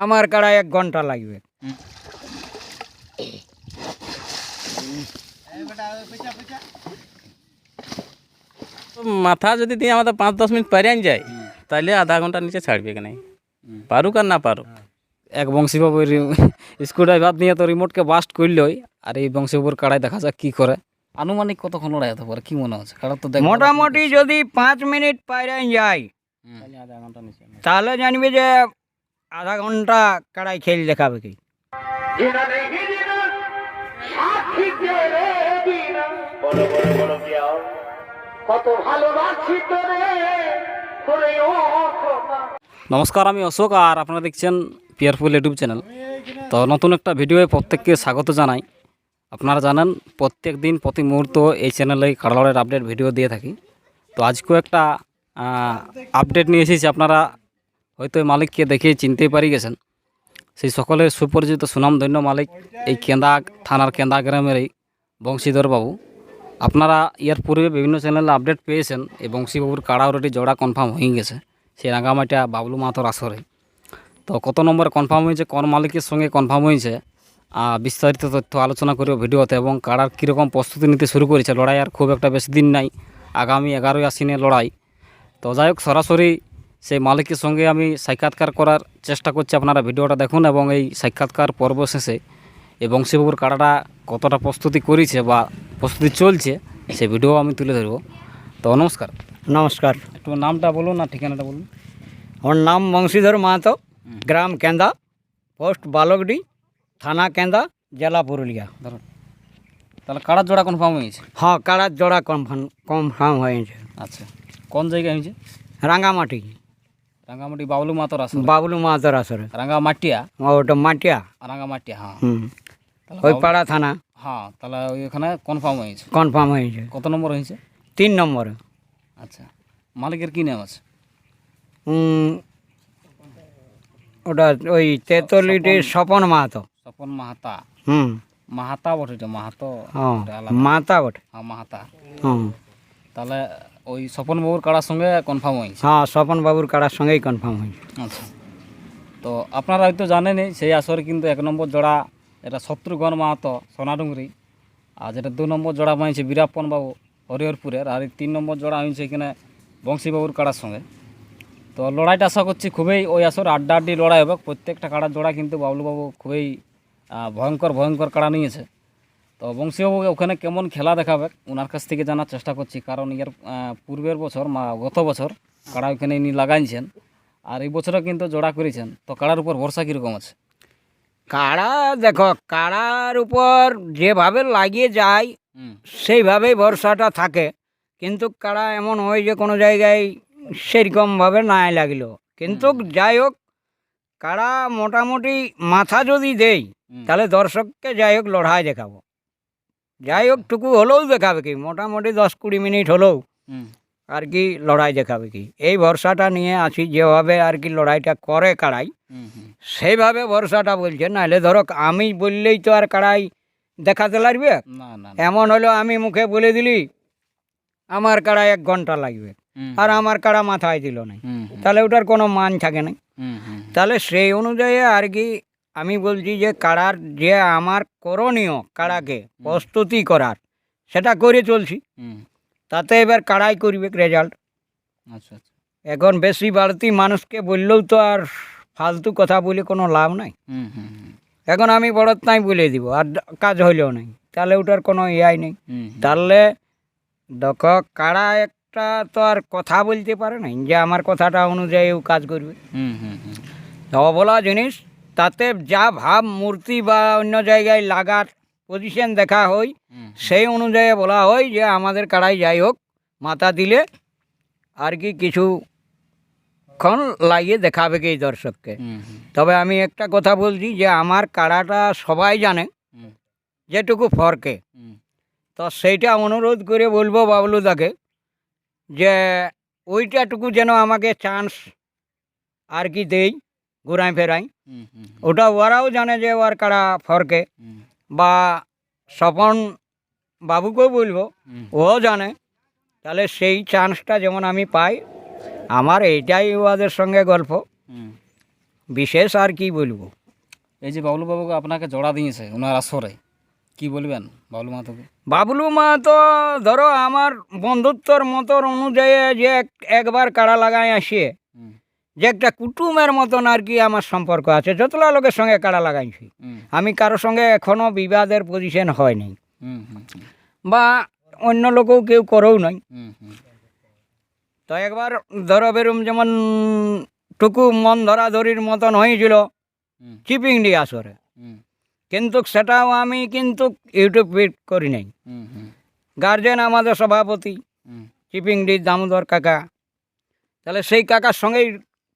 আমার কাড়া এক ঘণ্টা লাগবে। মাথা যদি দিয়ে আমাদের পাঁচ দশ মিনিট পারিয়ে যায় তাহলে আধা ঘণ্টার নিচে ছাড়বে কি নাই? পারুক আর না পারুক। এক বংশীবাবুর স্ক্রু ড্রাইভার নিয়ে তো রিমোটকে বাস্ট করলই আর এই বংশীবাবুর কাড়াই দেখা যাক কি করে। আনুমানিক কতক্ষণ লড়াই হতে পারে কি মনে হচ্ছে? কাড়া তো মোটামুটি যদি পাঁচ মিনিট পাইরে যায় আধা ঘণ্টা তাহলে জানবি যে আধা ঘণ্টা কাড়াই খেল দেখাবে কি? নমস্কার আমি অশোক আর আপনারা দেখছেন পিয়ারফুল ইউটিউব চ্যানেল তো নতুন একটা ভিডিওয়ে প্রত্যেককে স্বাগত জানাই। আপনারা জানেন প্রত্যেক দিন প্রতি মুহূর্ত এই চ্যানেলে কাড়ালড়ের আপডেট ভিডিও দিয়ে থাকি। তো আজকেও একটা আপডেট নিয়ে এসেছি আপনারা হয়তো এই মালিককে দেখে চিনতেই পারি গেছেন। সেই সকলের সুপরিচিত সুনামধন্য মালিক এই কেন্দা থানার কেন্দা গ্রামের এই বংশীধর বাবু। আপনারা ইয়ার পূর্বে বিভিন্ন চ্যানেলে আপডেট পেয়েছেন, এই বংশীবাবুর কাড়া অলরেডি জোড়া কনফার্ম হয়ে গেছে, সেই রাঙামাটিয়া বাবলু মাহাতোর আসরে। তো কত নম্বরে কনফার্ম হয়েছে, কোন মালিকের সঙ্গে কনফার্ম হয়েছে বিস্তারিত তথ্য আলোচনা করব ভিডিওতে এবং কাড়ার কীরকম প্রস্তুতি নিতে শুরু করেছে। লড়াই আর খুব একটা বেশি দিন নাই, আগামী এগারোই আশ্বিনে লড়াই। তো যাই হোক, সরাসরি সেই মালিকের সঙ্গে আমি সাক্ষাৎকার করার চেষ্টা করছি। আপনারা ভিডিওটা দেখুন এবং এই সাক্ষাৎকার পর্ব শেষে এই বংশীবাবুর কাড়াটা কতটা প্রস্তুতি করেছে বা প্রস্তুতি চলছে সেই ভিডিও আমি তুলে ধরব। তো নমস্কার। নমস্কার। একটু নামটা বলুন না ঠিকানাটা বলুন। আমার নাম বংশীধর মাহাতো গ্রাম কেন্দা পোস্ট বালকডি থানা কেন্দা জেলা পুরুলিয়া। ধরুন। তাহলে কাড়ার জোড়া কনফার্ম হয়েছে হ্যাঁ কাড়ার জোড়া কনফার্ম কনফার্ম হয়েছে আচ্ছা। কোন জায়গায় হয়েছে? রাঙ্গামাটি। রাঙ্গামাটি বাবলু মাতর আসর বাবলু মাহাতোর আসরে রাঙ্গামাটিয়া ওটা মাটিয়া রাঙ্গামাটিয়া হ্যাঁ ওই পাড়া থানা হ্যাঁ তাহলে ওইখানে কনফার্ম হয়েছে কনফার্ম হয়েছে কত নম্বর হয়েছে তিন নম্বরে আচ্ছা মালিকের কি নাম আছে ওটা ওই তেতলিটির স্বপন মাহাতো স্বপন মাহাতা হুম মাহাতা বটে মাহাতো। মাতা বটে হ্যাঁ মাহাতা হুম তাহলে ওই স্বপন বাবুর কাড়ার সঙ্গে কনফার্ম হয়েছে? হ্যাঁ স্বপন বাবুর কাড়ার সঙ্গেই কনফার্ম হয়েছে। আচ্ছা। তো আপনারা হয়তো জানেনই সেই আসরে কিন্তু এক নম্বর জোড়া এটা শত্রুঘ্ন মাহাতো সোনাডুঙ্গরি আর যেটা দু নম্বর জোড়া পাইছে বীরাপ্পন বাবু হরিহরপুরের আর এই তিন নম্বর জোড়া হয়েছে এখানে বংশীবাবুর কাড়ার সঙ্গে। তো লড়াইটা আশা করছি খুবই ওই আসর আড্ডা আড্ডি লড়াই হবে। প্রত্যেকটা কাড়ার জোড়া কিন্তু বাবলুবাবু খুবই ভয়ঙ্কর ভয়ঙ্কর কাড়া নিয়েছে। তো বংশীবাবু ওখানে কেমন খেলা দেখাবে? ওনার কাছ থেকে জানার চেষ্টা করছি। কারণ ইয়ার পূর্বের বছর মা গত বছর কাড়া ওখানে ইনি লাগাইছেন। আর এই বছরও কিন্তু জোড়া করেছেন। তো কাড়ার উপর ভরসা কীরকম আছে? কাড়া দেখো কাড়ার উপর যেভাবে লাগিয়ে যায় সেইভাবেই ভরসাটা থাকে। কিন্তু কাড়া এমন হয় যে কোনো জায়গায় সেরকমভাবে নাই লাগল। কিন্তু যাই হোক কাড়া মোটামুটি মাথা যদি দেই তাহলে দর্শককে যাই হোক লড়াই দেখাবো। যাই হোক টুকু হলেও দেখাবে কি? মোটামুটি দশ কুড়ি মিনিট হলেও আর কি লড়াই দেখাবে কি? এই ভরসাটা নিয়ে আছি যেভাবে আর কি লড়াইটা করে কাড়াই সেইভাবে ভরসাটা বলছে। নাহলে ধরো আমি বললেই তো আর কাড়াই দেখাতে লাগবে। এমন হলো আমি মুখে বলে দিলি আমার কাড়া এক ঘণ্টা লাগবে। আর আমার কাড়া মাথায় দিল না তাহলে ওটার কোনো মান থাকে না তাহলে সেই অনুযায়ী আর কি আমি বলছি যে কাড়ার যে আমার করণীয় কাড়াকে প্রস্তুতি করার সেটা করে চলছি। তাতে এবার কাড়াই করবে রেজাল্ট আচ্ছা আচ্ছা। এখন বেশি বাড়তি মানুষকে বললেও তো আর ফালতু কথা বলে কোনো লাভ নাই। হুম হুম হুম, এখন আমি বড়ত নাই বলে দিব আর কাজ হইলেও নাই। তাহলে ওটার কোনো ইয়াই নেই। তাহলে দেখো কারা একটা তো আর কথা বলতে পারে না যে আমার কথাটা অনুযায়ী ও কাজ করবে। অবলা জিনিস তাতে যা ভাব মূর্তি বা অন্য জায়গায় লাগার পজিশন দেখা হয় সেই অনুযায়ী বলা হয় যে আমাদের কাড়াই যাই হোক মাথা দিলে আর কি কিছু ক্ষণ লাগিয়ে দেখাবে কি দর্শককে। তবে আমি একটা কথা বলছি যে আমার কাড়াটা সবাই জানে যেটুকু ফরকে। তো সেইটা অনুরোধ করে বলব বাবলুদাকে যে ওইটাটুকু যেন আমাকে চান্স আর কি দেই। ঘুরাই ফেরাই। ওটা ওরাও জানে যে ওর কাড়া ফরকে। বা স্বপন বাবুকেও বলব ও জানে। তাহলে সেই চান্সটা যেমন আমি পাই আমার এইটাই ওদের সঙ্গে গল্প। বিশেষ আর কি বলব। এই যে বাবলু বাবুকে আপনাকে জড়া দিয়েছে ওনার আসরে কি বলবেন বাবলু মাহাতোকে বাবলু মা তো ধরো আমার বন্ধুত্বর মতন অনুযায়ী যে এক- একবার কাড়া লাগাই আসে হুম। যে একটা কুটুমের মতন আর কি আমার সম্পর্ক আছে যতলা লোকের সঙ্গে কাড়া লাগাইছি। আমি কারোর সঙ্গে এখনও বিবাদের পজিশন হুম হুম, বা অন্য লোকেও কেউ করেও নাই। তো একবার ধরো বেরুম যেমন টুকু মন ধরাধরির মতন হয়েছিল হুম। চিপিংডি আসরে। কিন্তু সেটাও আমি কিন্তু ইউটিউব ফিট করি নাই। গার্জেন আমাদের সভাপতি চিপিংডি দামোদর কাকা। তাহলে সেই কাকার সঙ্গেই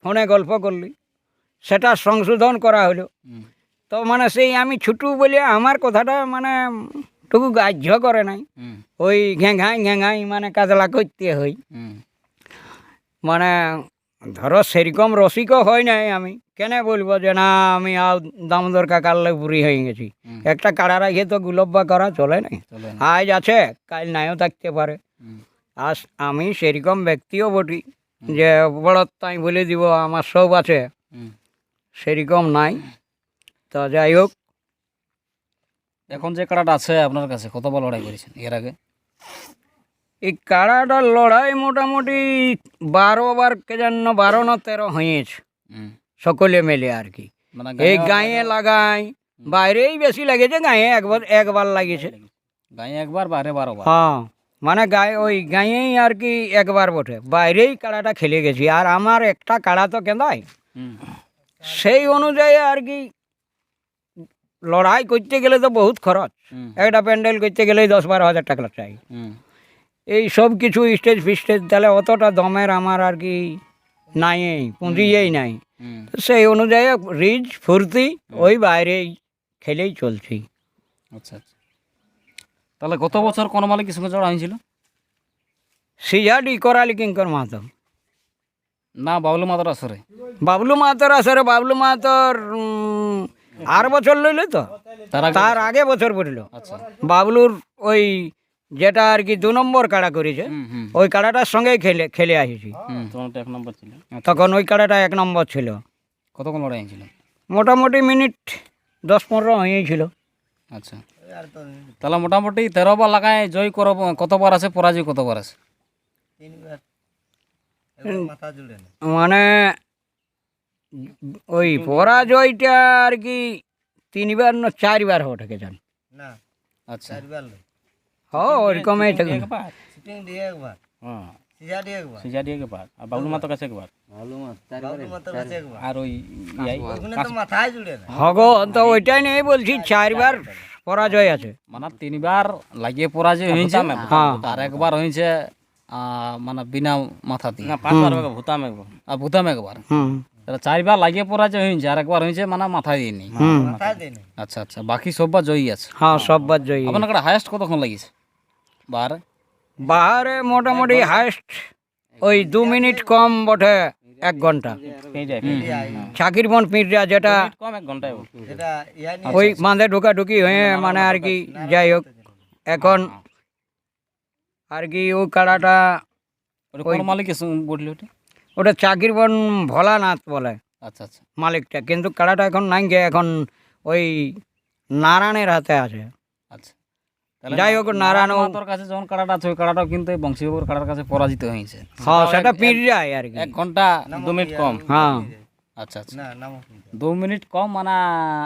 ফোনে গল্প করলি সেটা সংশোধন করা হলো। তো মানে সেই আমি ছুটু বলে আমার কথাটা মানে টুকু গ্রাহ্য করে নাই। ওই ঘেঙাই ঘেঙাই মানে কাজলা করতে হই। মানে ধরো সেরকম রসিকও হয় নাই আমি কেন বলব যে না আমি আর দামোদর কাকারলে বুড়ি হয়ে গেছি। একটা কাড়া রাখে তো গুলব্বা করা চলে নাই। আজ আছে কাল নাইও থাকতে পারে। আর আমি সেরকম ব্যক্তিও বটি যে বড় তাই বলে দিব আমার সব আছে। সেরকম নাই। তো যাই হোক। এখন যে কাড়াটা আছে আপনার কাছে কতবার লড়াই করেছেন এর আগে? এই কাড়াটার লড়াই মোটামুটি বারো বার কে যেন বারো না তেরো হয়েছে। সকলে মিলে আর কি। মানে এই গাঁয়ে- লাগাই। বাইরেই বেশি লাগেছে গাঁয়ে একবার একবার লাগিয়েছে। গাঁয়ে একবার বাইরে বারোবার হ্যাঁ। মানে গায়ে ওই গাঁয়েই আর কি একবার বটে। বাইরেই কাড়াটা খেলে গেছি। আর আমার একটা কাড়া তো কেঁদায় সেই অনুযায়ী আর কি লড়াই করতে গেলে তো বহুত খরচ। একটা প্যান্ডেল করতে গেলেই দশ বারো হাজার টাকা চাই। এই সব কিছু স্টেজ ফিস্টেজ তাহলে অতটা দমের আমার আর কি নাই পুঁজিয়েই নাই। সেই অনুযায়ী রিজ ফুর্তি ওই বাইরেই খেলেই চলছি। আচ্ছা আচ্ছা। তাহলে গত বছর কোন মালিকের সঙ্গে জড়া হয়েছিল? সিজাডি করালি কিঙ্কর মাহাতো। না বাবলু মাদার আসরে। বাবলু মাহাতোর আসরে বাবলু মাতর আর বছর লইল তো। তার আগে বছর? পড়ল। আচ্ছা। বাবলুর ওই যেটা আর কি দু নম্বর কাড়া করেছে ওই কাড়াটার সঙ্গেই খেলে খেলে আসেছি। ছিল। তখন ওই কাড়াটা এক নম্বর ছিল। কতক্ষণ লড়াই হয়েছিল? মোটামুটি মিনিট দশ পনেরো হয়েছিল। আচ্ছা। তাহলে মোটামুটি তেরো বার লাগায় জয় করব কতবার আছে পরাজয় কতবার আছে? মানে ওই পরাজয়টা আর কি তিনবার না চারবার হয়ে থাকে জান? আচ্ছা। হ ওরকমই থাকে। হ্যাঁ। আর ওই হগ তো ওইটাই নেই বলছি চারবার। পরাজয় আছে। মানে তিনবার লাগিয়ে পরাজয় হয়েছে। হ্যাঁ। আর একবার হয়েছে আহ, মানে বিনা মাথা দিয়ে পাঁচবার ভূতাম একবার। আর ভূতাম একবার। চারবার লাগিয়ে পরাজয় হয়েছে আর একবার হয়েছে মানে মাথা দিয়ে নি আচ্ছা আচ্ছা বাকি সববার জয়ী আছে। হ্যাঁ সববার জয়ী। আপনার কাছে হায়েস্ট কতক্ষণ লাগিয়েছে বারে। বাহারে মোটামুটি হাইস্ট ওই দু মিনিট কম বটে। এক ঘণ্টা। পেয়ে যায় চাকির বন পিঁড়া যেটা। ওই মাঝে ঢোকাঢুকি হয়ে মানে আর কি যাই হোক এখন আর কি ওই কাড়াটা ওটা কোন মালিকের সঙ্গে বললি ওটা? ওটা চাকির বন ভোলানাথ বলে। আচ্ছা আচ্ছা। মালিকটা। কিন্তু কাড়াটা এখন নাই গে এখন ওই নারায়ণের হাতে আছে। আচ্ছা। যাই হোক, নারায়ণ তোর কাছে যখন কাড়াটা আছে ওই কাড়াটাও কিন্তু বংশীবাবুর কাড়ার কাছে পরাজিত হয়েছে। হ্যাঁ সেটা পিঁড় যায় আর কি। এক ঘণ্টা দু মিনিট কম। হ্যাঁ। আচ্ছা আচ্ছা। দু মিনিট কম মানে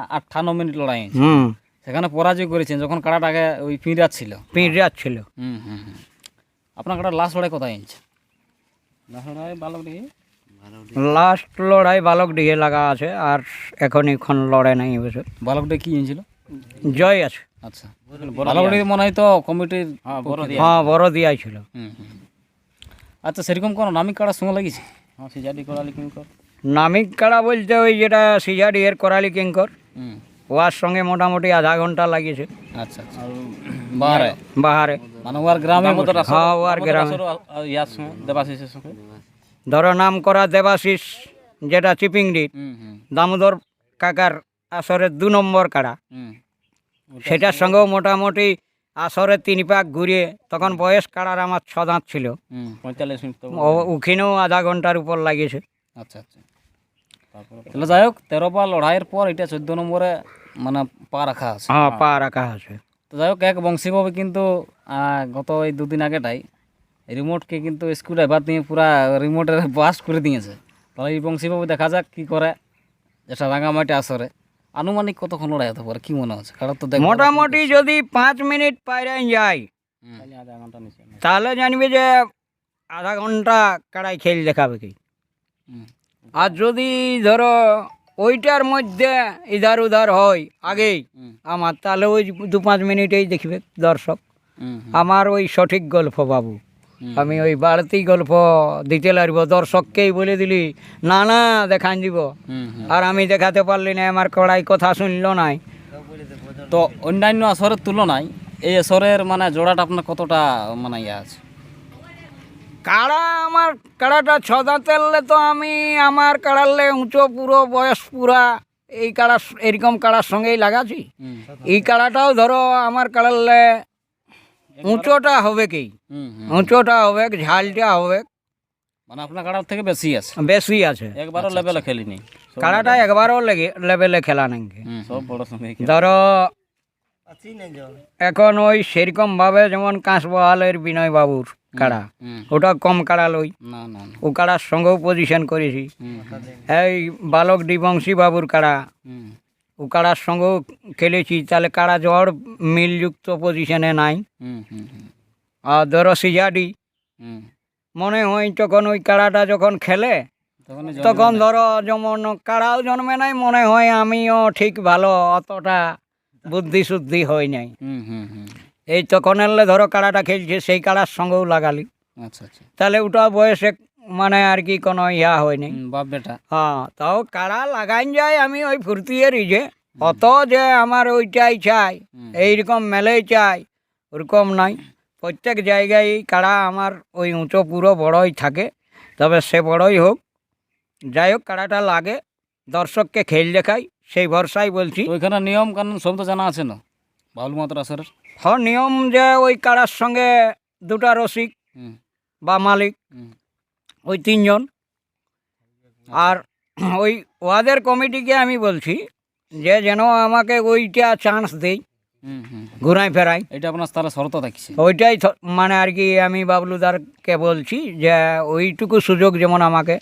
আটান্ন মিনিট লড়াই হুম। সেখানে পরাজয় করেছেন যখন কাড়াটা আগে ওই পিঁড়াত ছিল। পিঁড় ছিল। হুম হুম হুম। আপনার কাটা লাস্ট লড়াই কোথায় হয়েছে? ভালো দিয়ে লাস্ট লড়াই বালক ডিহে লাগা আছে আর এখন এখন লড়াই নাই এবছর বালকটা কি হয়েছিল? জয় আছে। আচ্ছা। মনে হয় তো কমিটির হ্যাঁ বড় দিয়ে হ্যাঁ ছিল। আচ্ছা সেরকম কোনো নামি কাড়ার সঙ্গে লাগিয়েছে হ্যাঁ সিজাডি করালি কিঙ্কর। নামিক কাড়া বলতে ওই যেটা সিজাডি এর করালি কিঙ্কর। ওয়ার সঙ্গে মোটামুটি আধা ঘণ্টা লাগিয়েছে। আচ্ছা আচ্ছা। বাহারে? বাহারে। মানে ওয়ার গ্রামে হ্যাঁ ওয়ার গ্রামে। ইয়ার সঙ্গে দেবাশিসের সঙ্গে। ধরো নাম করা দেবাশিস যেটা হুম। দামোদর কাকার আসরের দু নম্বর কাড়া। হুম। সেটার সঙ্গেও মোটামুটি আসরে তিন পাক ঘুরিয়ে তখন বয়স কাড়ার আমার ছ দাঁত ছিল। হুম পঁয়তাল্লিশ মিনিট ওখানেও আধা ঘণ্টার উপর লাগিয়েছে। আচ্ছা আচ্ছা। তাহলে যাই হোক তেরো পা লড়াইয়ের পর এটা চোদ্দ নম্বরে মানে পা রাখা আছে। হ্যাঁ পা রাখা আছে। তো যাই হোক এক বংশীবাবু কিন্তু গত এই দুদিন আগেটাই রিমোটকে কিন্তু স্ক্রু ড্রাইভার দিয়ে পুরা রিমোটের বাস্ট করে দিয়েছে। তাহলে এই বংশীবাবু দেখা যাক কী করে যেটা রাঙামাটি আসরে। আনুমানিক কতক্ষণ লড়াই হতে পারে? কি মনে হচ্ছে? কারণ তো মোটামুটি যদি পাঁচ মিনিট পাইরে যায় তাহলে জানবি যে আধা ঘণ্টা কাড়াই খেল দেখাবে কি। আর যদি ধরো ওইটার মধ্যে ইধার উধার হয় আগেই আমার তাহলে ওই দু পাঁচ মিনিটেই দেখবে দর্শক। আমার ওই সঠিক গল্প বাবু। আমি ওই বাড়তি গল্প দিতে লাগব দর্শককেই বলে দিলি না না দেখান দিব। আর আমি দেখাতে পারলি না আমার কড়াই কথা শুনলো নাই। তো অন্যান্য আসরের তুলনায় এই আসরের মানে জোড়াটা আপনার কতটা মানে ইয়ে আছে? কাড়া আমার কাড়াটা ছ দাঁতেরলে তো আমি আমার কাড়ালে উঁচু পুরো বয়স পুরা এই কাড়া এরকম কাড়ার সঙ্গেই লাগাছি এই কাড়াটাও ধরো আমার কাড়ালে উঁচোটা হবে কি। উঁচোটা হবে ঝালটা হবে। মানে আপনার কাড়ার থেকে বেশি আছে। বেশি আছে। একবারও লেভেলে খেলিনি। কাড়াটা একবারও লেগে লেভেলে খেলা নাকি সব বড় সঙ্গে ধরো এখন ওই সেরকম ভাবে যেমন কাঁচবহালের বিনয় বাবুর কাড়া ওটা কম কাড়া লই। না না না। ও কাড়ার সঙ্গেও পজিশন করেছি। এই বালক ডিবংশী বাবুর কাড়া। কাড়ার সঙ্গেও খেলেছি তাহলে কাড়া জ্বর মিলযুক্ত পজিশনে নাই। হুম, হুম, হুম, আর ধরো সিজাডি মনে হয় যখন ওই কাড়াটা যখন খেলে তখন ধরো যেমন কাড়াও জন্মে নাই মনে হয় আমিও ঠিক ভালো অতটা বুদ্ধি শুদ্ধি হয় নাই। হুম, হুম, হুম। এই তখন এলে ধরো কাড়াটা খেলছে সেই কাড়ার সঙ্গেও লাগালি। আচ্ছা আচ্ছা। তাহলে ওটা বয়সে মানে আর কি কোনো ইয়া হয়নি। বাপ বেটা। হ্যাঁ তাও কাড়া লাগাইন যায় আমি ওই ফুর্তিয়েরই যে। অত যে আমার ওইটাই চাই। এইরকম মেলেই চাই ওরকম নাই। প্রত্যেক জায়গায় কাড়া আমার ওই উঁচু পুরো বড়ই থাকে তবে সে বড়ই হোক। যাই হোক কাড়াটা লাগে দর্শককে খেল দেখাই সেই ভরসাই বলছি। ওইখানে নিয়ম কানুন সব তো জানা আছে না? বাউল মাত্র আসরের হ নিয়ম যে ওই কারার সঙ্গে দুটা রসিক বা মালিক। ওই তিনজন। আর ওই ওয়াদের কমিটিকে আমি বলছি যে যেন আমাকে ওইটা চান্স হুম। ঘুরাই ফেরাই এটা আপনার তাহলে শর্ত থাকছে ওইটাই মানে আর কি আমি বাবলুদারকে বলছি যে ওইটুকু সুযোগ যেমন আমাকে।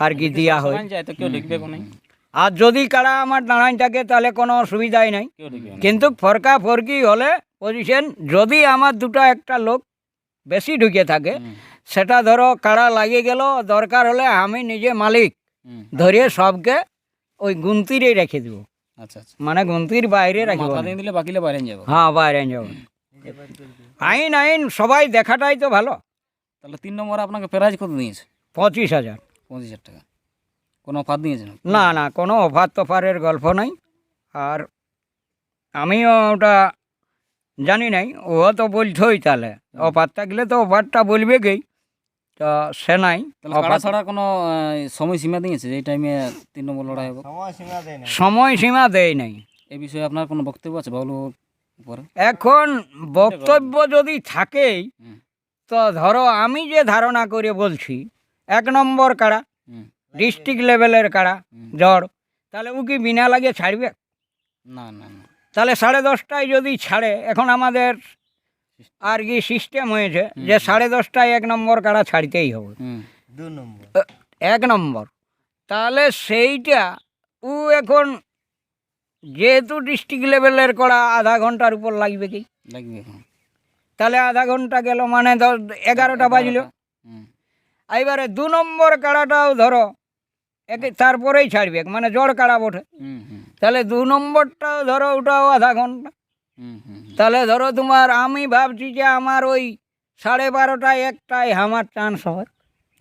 আর কি দেওয়া হয়। আর যদি কারা আমার দাঁড়াই থাকে তাহলে কোনো অসুবিধাই নাই। কিন্তু ফরকা ফরকি হলে পজিশন যদি আমার দুটো একটা লোক বেশি ঢুকে থাকে সেটা ধরো কাড়া লাগিয়ে গেল দরকার হলে আমি নিজে মালিক হুম। ধরিয়ে সবকে ওই গুনতিরেই রেখে দেবো। আচ্ছা আচ্ছা। মানে গুনতির বাইরে রাখব দিলে বাকিলে বাইরে যাব। হ্যাঁ বাইরে যাব। আইন আইন সবাই দেখাটাই তো ভালো। তাহলে তিন নম্বর আপনাকে প্রাইজ কত দিয়েছে? পঁচিশ হাজার। পঁচিশ হাজার টাকা। কোনো অফার দিয়েছে না না না কোনো অফার তফারের গল্প নাই। আর আমিও ওটা জানি নাই ও তো বলছই তাহলে। অফার থাকলে তো অফারটা বলবে কি তো সে নাই। ছাড়া কোনো সময়সীমা দিয়েছে যে এই টাইমে তিন নম্বর লড়াই হবে? সময়সীমা দেয় নাই। এই বিষয়ে আপনার কোনো বক্তব্য আছে উপরে? এখন বক্তব্য যদি থাকেই তো ধরো আমি যে ধারণা করে বলছি এক নম্বর কাড়া ডিস্ট্রিক্ট লেভেলের কাড়া হুম। জ্বর। তাহলে ও কি বিনা লাগে ছাড়বে? না না না। তাহলে সাড়ে দশটায় যদি ছাড়ে এখন আমাদের আর কি সিস্টেম হয়েছে যে সাড়ে দশটায় এক নম্বর কাড়া ছাড়তেই হবে। হুম, এ- এক নম্বর। তাহলে সেইটা ও এখন যেহেতু ডিস্ট্রিক্ট লেভেলের করা আধা ঘণ্টার উপর লাগবে কি? লাগবে। তাহলে আধা ঘণ্টা গেল মানে দশ এগারোটা বাজলো। হুম, এইবারে দু নম্বর কাড়াটাও ধরো একে তারপরেই ছাড়বে মানে জ্বর কাড়া বটে। তাহলে দু নম্বরটাও ধরো ওটাও আধা ঘণ্টা। তাহলে ধরো তোমার আমি ভাবছি যে আমার ওই সাড়ে বারোটায় একটাই আমার চান্স হয়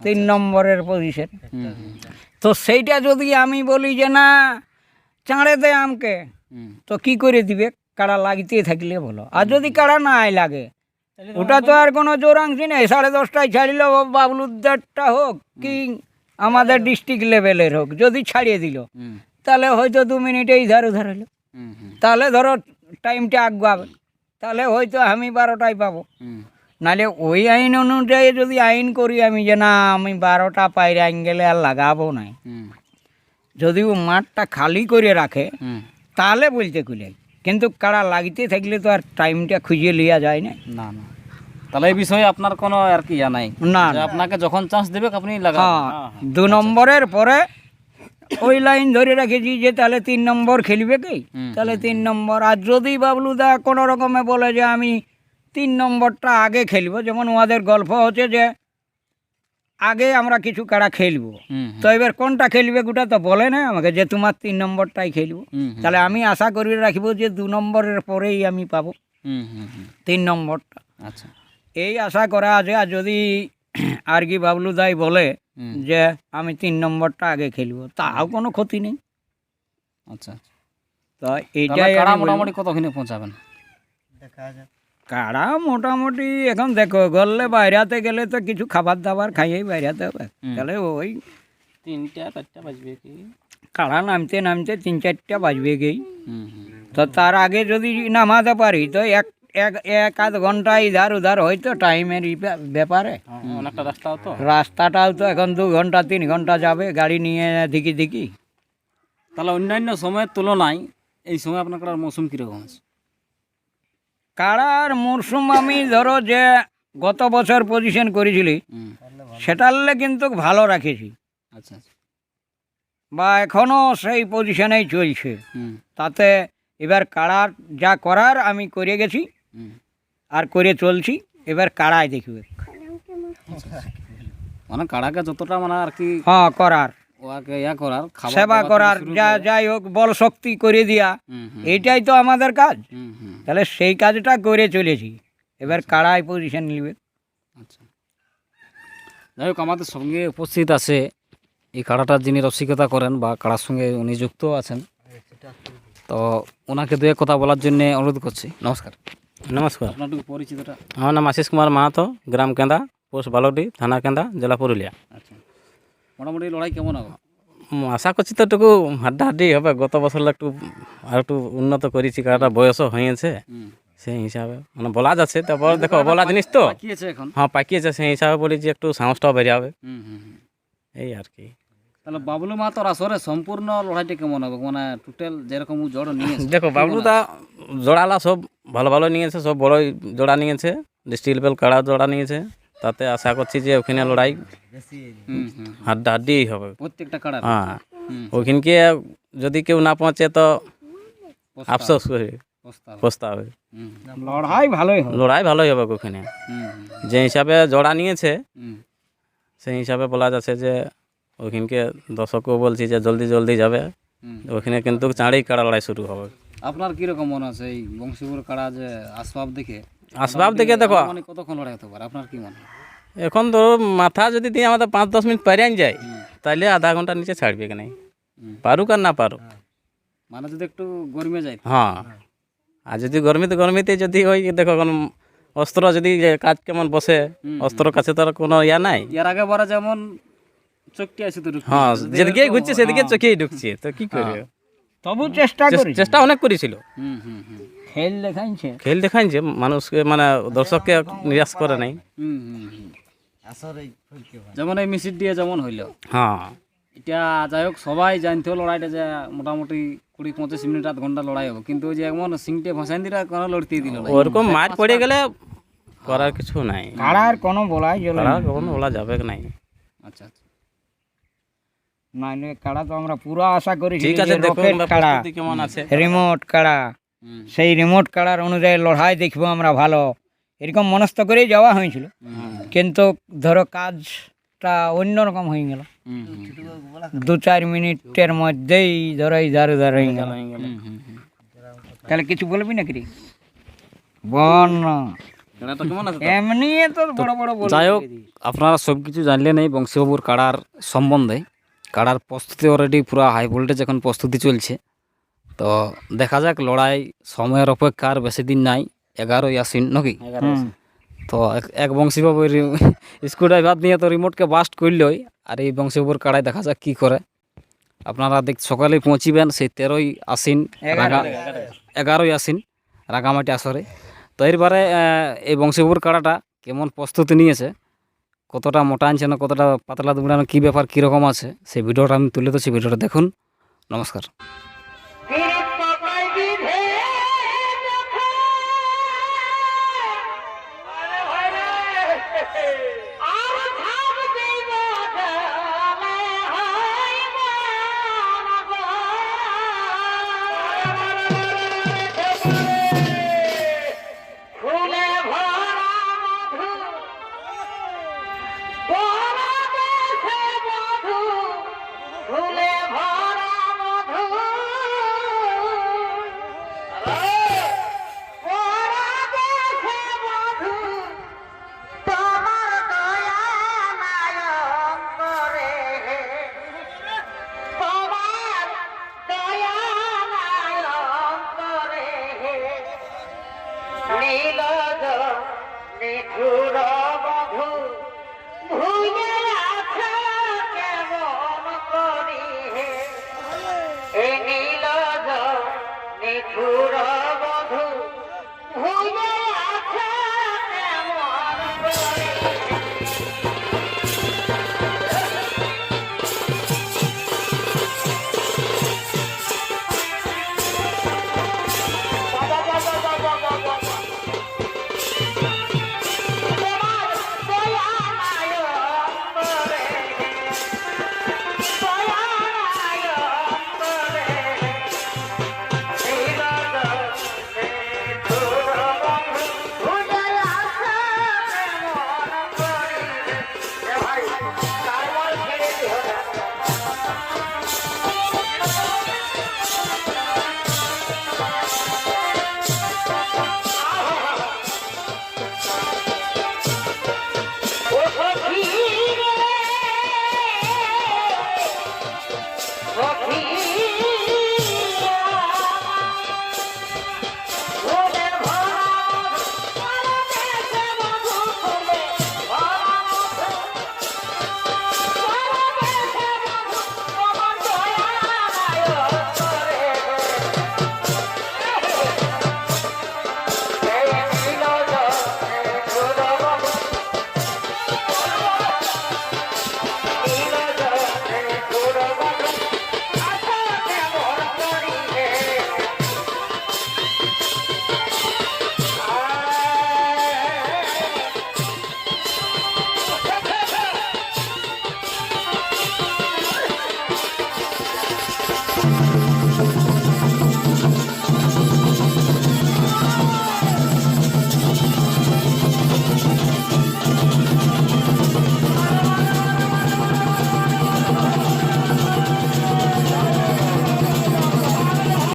তিন নম্বরের পজিশন হুম, হুম, তো সেইটা যদি আমি বলি যে না চাঁড়ে দে আমকে তো কি করে দিবে? কাড়া লাগতে থাকলে বলো। আর যদি কাড়া নাই লাগে ওটা তো আর কোনো জোরাংশি নেই। সাড়ে দশটায় ছাড়িল বাবলুদারটা হোক কি আমাদের ডিস্ট্রিক্ট লেভেলের হোক যদি ছাড়িয়ে দিল তাহলে হয়তো দু মিনিটেই ধার উধার হলো তাহলে ধরো টাইমটা আগাবে। তাহলে হয়তো আমি বারোটায় পাবো। নাহলে ওই আইন অনুযায়ী যদি আইন করি আমি যে না আমি বারোটা পাইরে আইন গেলে আর লাগাবো নাই। যদি ও মাঠটা খালি করে রাখে তাহলে বলতে কুলে কিন্তু কাড়া লাগতে থাকলে তো আর টাইমটা খুঁজে লিয়া যায় না। না না। তাহলে এই বিষয়ে আপনার কোনো আর কি ইয়া নাই? না আপনাকে যখন চান্স দেবে আপনি লাগান হ্যাঁ দু নম্বরের পরে ওই লাইন ধরে রেখেছি যে তাহলে তিন নম্বর খেলবে কি? তাহলে তিন নম্বর। আর যদি বাবলুদা কোনো রকমে বলে যে আমি তিন নম্বরটা আগে খেলব যেমন ওদের গল্প হচ্ছে যে আগে আমরা কিছু কারা খেলব। তো এবার কোনটা খেলবে গোটা তো বলে না আমাকে যে তোমার তিন নম্বরটাই খেলব। তাহলে আমি আশা করি রাখব যে দু নম্বরের পরেই আমি পাবো। তিন নম্বরটা। আচ্ছা। এই আশা করা আছে। আর যদি আর কি বাবলুদাই বলে যে আমি তিন নম্বরটা আগে খেলব। তাও কোনো ক্ষতি নেই। আচ্ছা। তো এইটাই। মোটামুটি কতক্ষণে পৌঁছাবেন? কাড়া মোটামুটি এখন দেখো গড়লে বাইরাতে গেলে তো কিছু খাবার দাবার খাইয়েই বাইরাতে হবে। তাহলে ওই তিনটা চারটা বাজবে কি? কাড়া নামতে নামতে তিন চারটা বাজবে গেই হুম হুম। তো তার আগে যদি নামাতে পারি তো এক এক এক আধ ঘণ্টা ইধার উধার হয়তো টাইমের ব্যাপারে। হ্যাঁ, অনেকটা রাস্তাও তো। রাস্তাটাও তো এখন দু ঘণ্টা তিন ঘণ্টা যাবে গাড়ি নিয়ে দিকি দিকি তাহলে অন্যান্য সময়ের তুলনায় এই সময় আপনার কাড়ার মৌসুম কীরকম আছে? কাড়ার মরশুম আমি ধরো যে গত বছর পজিশন করেছিলি সেটালে কিন্তু ভালো রাখেছি। আচ্ছা আচ্ছা। বা এখনও সেই পজিশনেই চলছে। তাতে এবার কাড়ার যা করার আমি করে গেছি। আর করে চলছি এবার কাড়ায় দেখবে মানে কাড়াকে যতটা মানে আর কি হ্যাঁ করার। ওকে ইয়া করার সেবা করার যা যাই হোক বল শক্তি করে দিয়া এইটাই তো আমাদের কাজ। হুম হুম। তাহলে সেই কাজটা করে চলেছি। এবার কাড়ায় পজিশন নিবে। আচ্ছা। যাই হোক আমাদের সঙ্গে উপস্থিত আছে এই কাড়াটার যিনি রসিকতা করেন বা কাড়ার সঙ্গে উনি যুক্ত আছেন। তো ওনাকে দু এক কথা বলার জন্য অনুরোধ করছি। নমস্কার। নমস্কার। আপনার পরিচিতটা? আমার নাম আশিস কুমার মাহাতো গ্রাম কেন্দা পোস্ট বালটি থানা কেন্দা জেলা পুরুলিয়া। আচ্ছা। মোটামুটি লড়াই কেমন হবে? আশা করছি তো একটু হাড্ডাহাড্ডি হবে গত বছর একটু আর একটু উন্নত করেছি কারটা বয়সও হয়েছে। সেই হিসাবে মানে বলা যাচ্ছে তারপর দেখো বলা জিনিস তো। হ্যাঁ পাকিয়েছে সেই হিসাবে বলি যে একটু সাহসটাও হুম হুম। এই আর কি। তাহলে বাবলু মাহাতোর আসরে সম্পূর্ণ লড়াইটা কেমন হবে? মানে টোটাল যেরকম জড় নিয়েছে। দেখো বাবলুদা জোড়ালা সব ভালো ভালো নিয়েছে সব বড় জোড়া নিয়েছে স্টিল বেল কাড়া জোড়া নিয়েছে তাতে আশা করছি যে ওখানে লড়াই হাড্ডা হাড্ডি হবে। প্রত্যেকটা কাড়ার। হ্যাঁ। ওখানকে যদি কেউ না পৌঁছে তো আফসোস করে। প্রস্তাব। পস্তা হবে। লড়াই ভালোই হবে। লড়াই ভালোই হবে ওখানে। যে হিসাবে জোড়া নিয়েছে সেই হিসাবে বলা যাচ্ছে যে ওখানকে দর্শকও বলছি যে জলদি জলদি যাবে। ওখানে কিন্তু চাঁড়েই কাড়া লড়াই শুরু হবে। আপনার কীরকম মনে আছে এই বংশীপুর কাড়া যে আসবাব দেখে? আসবাব দেখে দেখো। মানে কতক্ষণ লড়াই হতে পারে? আপনার কি মনে হয়? এখন তো মাথা যদি দিয়ে আমাদের পাঁচ দশ মিনিট পেরিয়ে যায়। তাহলে আধা ঘণ্টা নিচে ছাড়বে কি নাই? পারুক আর না পারুক। মানে যদি একটু গরমে যায় হ্যাঁ। আর যদি গরমিতে গরমিতে যদি ওই দেখো এখন অস্ত্র যদি কাজ কেমন বসে অস্ত্র কাছে তো আর কোনো ইয়া নাই। এর আগে বারা যেমন চোখটি আছে তো হ্যাঁ যেদিকে ঘুরছে সেদিকে হ্যাঁ। চোখেই ঢুকছে তো কি করবে তবু চেষ্টা করি চেষ্টা অনেক করেছিল। হুম হুম হুম। খেল দেখাইছে। খেল দেখাইছে মানুষকে মানে দর্শককে নিরাশ করে নাই। হুম হুম হুম। যেমন এই মিসির দিয়ে যেমন হইল। হ্যাঁ। এটা যাই হোক সবাই জানতো লড়াইটা যে মোটামুটি কুড়ি পঁচিশ মিনিট আধ ঘণ্টা লড়াই হবে। কিন্তু ওই যে এমন সিংটে ভাসাইন দিরা কোনো লড়তেই দিল ওরকম মার পড়ে গেলে করার কিছু নাই। কাড়ার কোনো বলাই করা বলা যাবে কি নাই। আচ্ছা আচ্ছা। নাইলে কাড়া তো আমরা পুরো আশা করি ঠিক আছে রকেট কাড়া কেমন আছে? রিমোট কাড়া সেই রিমোট কাড়ার অনুযায়ী লড়াই দেখব আমরা ভালো। এরকম মনস্থ করেই যাওয়া হয়েছিল। কিন্তু ধরো কাজটা অন্যরকম হয়ে গেল। দু চার মিনিটের মধ্যেই ধরো ইধার উধার হয়ে গেল। তাহলে কিছু বলবি নাকি রে? বল না। খেলাটা এমনি তো? বড় বড় যাই হোক আপনারা সব কিছু জানলেন এই বংশীবাবুর কাড়ার সম্বন্ধে। কাড়ার প্রস্তুতি অলরেডি পুরো হাই ভোল্টেজ এখন প্রস্তুতি চলছে। তো দেখা যাক লড়াই সময়ের অপেক্ষার বেশি দিন নাই এগারোই আসিন নাকি। তো এক- এক বংশীবাবুর স্ক্রু ড্রাইভার নিয়ে তো রিমোটকে বাস্ট করলই আর এই বংশীবাবুর কাড়াই দেখা যাক কী করে। আপনারা দেখ সকালে পৌঁছিবেন সেই তেরোই আসিন রাগা এগারোই আসিন রাগামাটি আসরে। তো এরবারে এই বংশীপুর কাড়াটা কেমন প্রস্তুতি নিয়েছে? কতটা মোটা আনছে না কতটা পাতলা দুমড়ানো, কী ব্যাপার কীরকম আছে, সেই ভিডিওটা আমি তুলে ধরছি, ভিডিওটা দেখুন। নমস্কার। Good night.